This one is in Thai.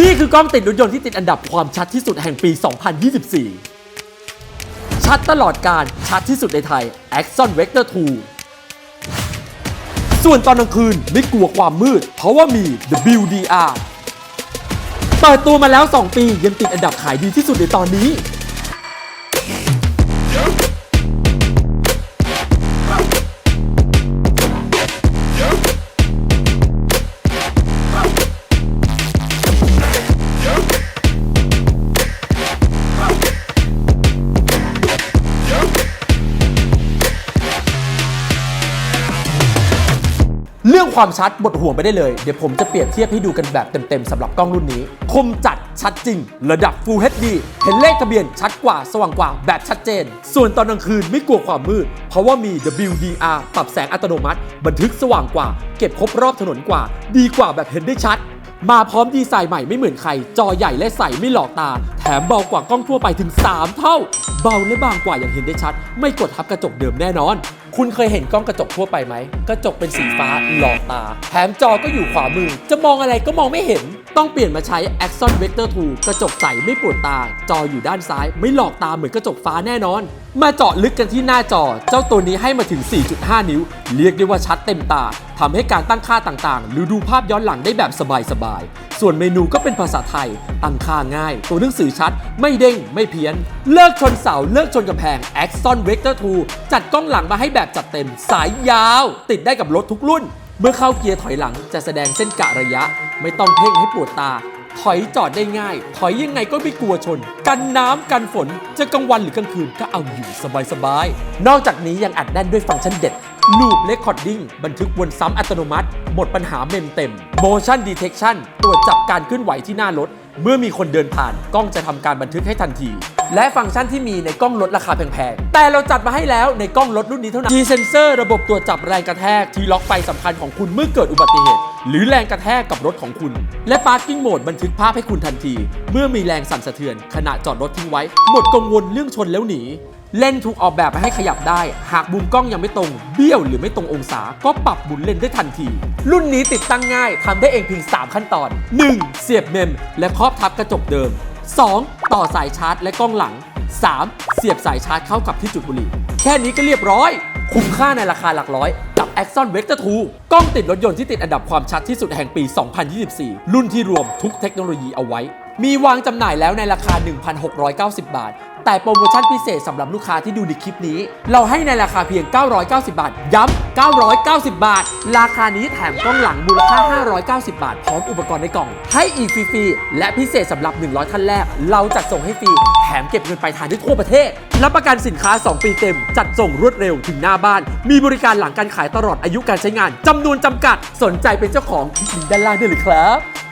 นี่คือกล้องติดรถยนต์ที่ติดอันดับความชัดที่สุดแห่งปี 2024 ชัดตลอดการชัดที่สุดในไทย Axon Vector 2 ส่วนตอนกลางคืนไม่กลัวความมืด เพราะว่ามี WDR เปิดตัวมาแล้ว 2 ปียังติดอันดับขายดีที่สุดในตอนนี้ เรื่องความชัดบดห่วงไปได้เลย เดี๋ยวผมจะเปรียบเทียบให้ดูกันแบบเต็มๆสำหรับกล้องรุ่นนี้ คมจัดชัดจริง ระดับ Full HD เห็นเลขทะเบียนชัดกว่าสว่างกว่าแบบชัดเจน ส่วนตอนกลางคืนไม่กลัวความมืด เพราะว่ามี WDR ปรับแสงอัตโนมัติ บันทึกสว่างกว่า เก็บครบรอบถนนกว่า ดีกว่าแบบเห็นได้ชัดมาพร้อมดีไซน์ใหม่ไม่เหมือนใคร จอใหญ่และใสไม่หลอกตา แถมเบากว่ากล้องทั่วไปถึง 3 เท่า เบาและบางกว่าอย่างเห็นได้ชัด ไม่กดทับกระจกเดิมแน่นอน คุณเคยเห็นกล้องกระจกทั่วไปไหม กระจกเป็นสีฟ้าหลอกตา แถมจอก็อยู่ขวามือ จะมองอะไรก็มองไม่เห็น ต้องเปลี่ยนมาใช้ Axon Vector 2 กระจกใสไม่ปวดตา จออยู่ด้านซ้าย ไม่หลอกตาเหมือนกระจกฟ้าแน่นอน มาเจาะลึกกันที่หน้าจอ เจ้าตัวนี้ให้มาถึง 4.5 นิ้ว เรียกได้ว่าชัดเต็มตาทำให้การตั้งค่าต่างๆ หรือดูภาพย้อนหลังได้แบบสบายๆ ส่วนเมนูก็เป็นภาษาไทย ตั้งค่าง่าย ตัวหนังสือชัด ไม่เด้ง ไม่เพี้ยน เลิกชนเสา เลิกชนกำแพง Axon Vector 2 จัดกล้องหลังมาให้แบบจัดเต็ม สายยาว ติดได้กับรถทุกรุ่น เมื่อเข้าเกียร์ถอยหลังจะแสดงเส้นกะระยะ ไม่ต้องเพ่งให้ปวดตา ถอยจอดได้ง่าย ถอยยังไงก็ไม่กลัวชน กันน้ำกันฝนจะกลางวันหรือกลางคืนก็เอาอยู่สบายๆ นอกจากนี้ยังอัดแน่นด้วยฟังก์ชันเด็ด Loop Recording บันทึกวนซ้ำอัตโนมัติ หมดปัญหาเมมเต็ม Motion Detection ตรวจจับการเคลื่อนไหวที่หน้ารถ เมื่อมีคนเดินผ่าน กล้องจะทำการบันทึกให้ทันที และฟังก์ชันที่มีในกล้องรถราคาแพงๆ แต่เราจัดมาให้แล้วในกล้องรถรุ่นนี้เท่านั้น G-Sensor ระบบตรวจจับแรงกระแทกที่ล็อกไฟสำคัญของคุณเมื่อเกิดอุบัติเหตุ หรือแรงกระแทกกับรถของคุณ และ Parking Mode บันทึกภาพให้คุณทันที เมื่อมีแรงสั่นสะเทือน ขณะจอดรถทิ้งไว้ หมดกังวลเรื่องชนแล้วหนี เลนถูกออกแบบมาให้ขยับได้ หากมุมกล้องยังไม่ตรง เบี้ยวหรือไม่ตรงองศา ก็ปรับหมุนเลนได้ทันที รุ่นนี้ติดตั้งง่ายทำได้เองเพียง 3 ขั้นตอน 1. เสียบเมม และครอบทับกระจกเดิม 2. ต่อสายชาร์จและกล้องหลัง 3. เสียบสายชาร์จเข้ากับที่จุดบุหรี่ แค่นี้ก็เรียบร้อย คุ้มค่าในราคาหลักร้อย Axon Vector 2 กล้องติดรถยนต์ที่ติดอันดับความชัดที่สุดแห่งปี 2024 รุ่นที่รวมทุกเทคโนโลยีเอาไว้ มีวางจำหน่ายแล้วในราคา 1,690 บาท แต่โปรโมชั่นพิเศษสำหรับลูกค้าที่ดูในคลิปนี้ เราให้ในราคาเพียง 990 บาท ย้ำ 990 บาท ราคานี้แถมกล้องหลังมูลค่า 590 บาท พร้อมอุปกรณ์ในกล่อง ให้อีกฟรีๆ และพิเศษสำหรับ 100 ท่านแรก เราจัดส่งให้ฟรี แถมเก็บเงินปลายทางได้ทั่วประเทศ รับประกันสินค้า 2 ปีเต็ม จัดส่งรวดเร็วถึงหน้าบ้าน มีบริการหลังการขายตลอดอายุการใช้งานจำนวนจำกัด สนใจเป็นเจ้าของคลิกลิงก์ด้านล่างได้เลยครับ